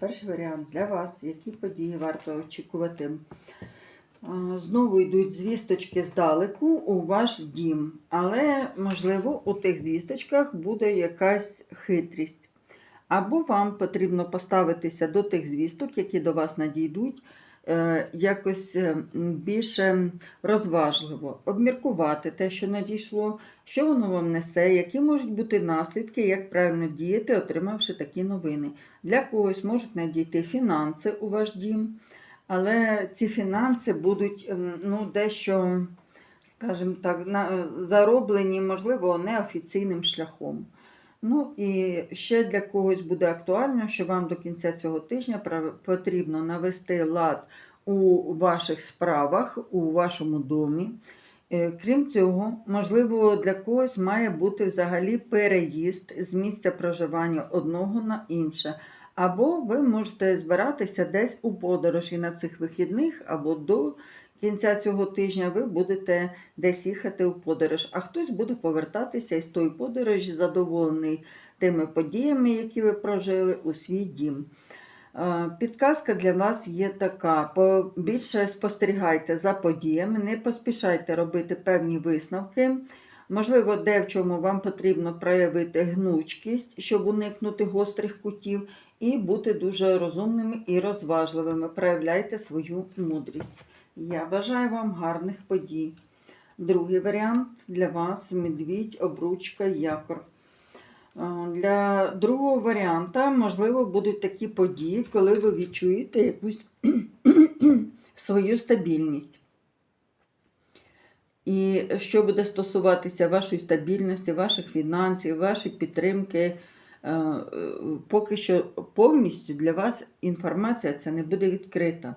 Перший варіант для вас, які події варто очікувати. Знову йдуть звісточки здалеку у ваш дім, але, можливо, у тих звісточках буде якась хитрість. Або вам потрібно поставитися до тих звісток, які до вас надійдуть, якось е, більше розважливо, обміркувати те, що надійшло, що воно вам несе, які можуть бути наслідки, як правильно діяти, отримавши такі новини. Для когось можуть надійти фінанси у ваш дім, але ці фінанси будуть ем, ну, дещо, скажімо так, зароблені, можливо, неофіційним шляхом. Ну і ще для когось буде актуально, що вам до кінця цього тижня потрібно навести лад у ваших справах, у вашому домі. Е, Крім цього, можливо, для когось має бути взагалі переїзд з місця проживання одного на інше. Або ви можете збиратися десь у подорожі на цих вихідних, або до кінця цього тижня ви будете десь їхати у подорож, а хтось буде повертатися із тої подорожі, задоволений тими подіями, які ви прожили у свій дім. Е, Підказка для вас є така: більше спостерігайте за подіями, не поспішайте робити певні висновки. Можливо, де в чому вам потрібно проявити гнучкість, щоб уникнути гострих кутів, і бути дуже розумними і розважливими. Проявляйте свою мудрість. Я бажаю вам гарних подій. Другий варіант для вас медвідь, обручка, якор. Е, Для другого варіанта, можливо, будуть такі події, коли ви відчуєте якусь свою стабільність. І що буде стосуватися вашої стабільності, ваших фінансів, вашої підтримки, е, поки що повністю для вас інформація це не буде відкрита.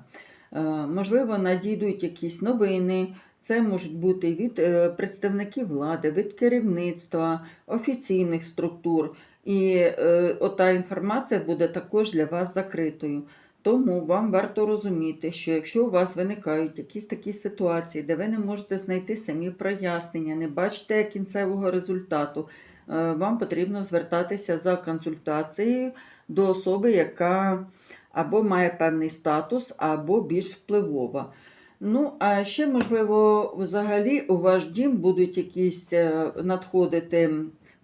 Е, Можливо, надійдуть якісь новини. Це можуть бути від е, представників влади, від керівництва, офіційних структур. І е, ота інформація буде також для вас закритою. Тому вам варто розуміти, що якщо у вас виникають якісь такі ситуації, де ви не можете знайти самі прояснення, не бачите кінцевого результату, е, вам потрібно звертатися за консультацією до особи, яка або має певний статус, або більш впливова. Ну, а ще, можливо, взагалі у ваш дім будуть якісь е, надходити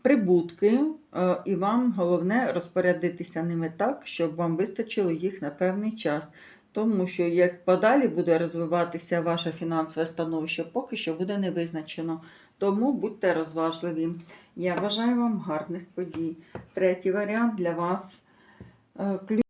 прибутки, е, і вам головне розпорядитися ними так, щоб вам вистачило їх на певний час. Тому що як подалі буде розвиватися ваше фінансове становище, поки що буде не визначено. Тому будьте розважливі. Я бажаю вам гарних подій. Третій варіант для вас. е,